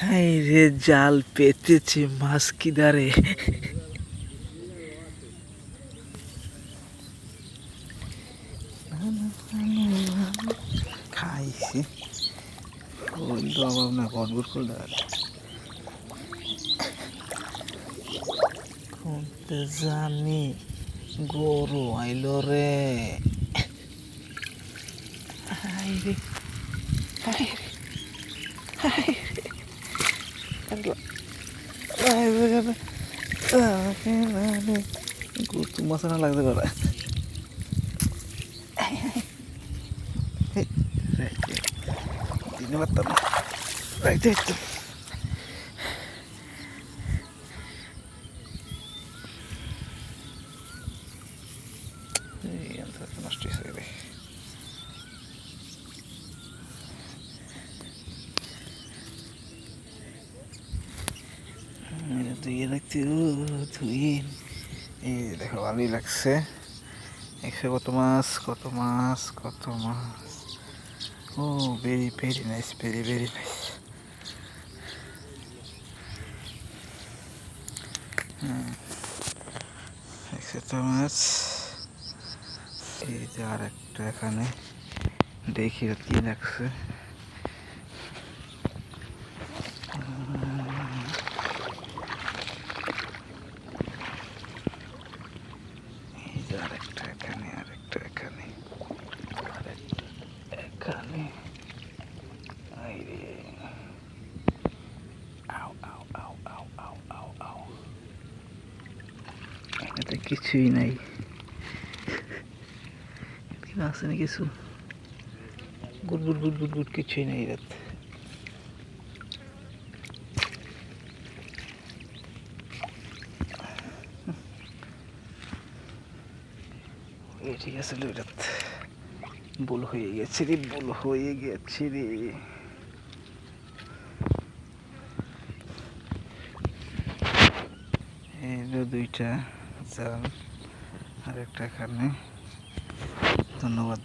High রে জাল পেতেছে মাছ কিদারে খাইছি অভাব না করে কোনতে জানি গরু আইলো রে। হাই রে হাই রে হাই রে। আল্লাহ হাই রে রে আকে না রে গুতু মাছ না লাগতে পারে দিনে পারতাম না রাইতে একটু এই আনসারটা নষ্ট হয়ে গেছে এটা এই দেখো ভালোই লাগছে। একশো কত মাছ কত মাছ কত মাছ। ও very very nice very very nice একশোটা মাছ। এই যে আর একটা এখানে। দেখি কি লাগছে এই যে আরেকটা এখানে আরেকটা এখানে এখানে। আও আও কিছুই নাই। আছে না কিছু। Good good good good good, কিছুই নাই এটাতে ঠিক আছে ওইটাতে ভুল হয়ে গেছে রে, ভুল হয়ে গেছে রে। এই দুইটা জাল আর একটা এখানে। ধন্যবাদ।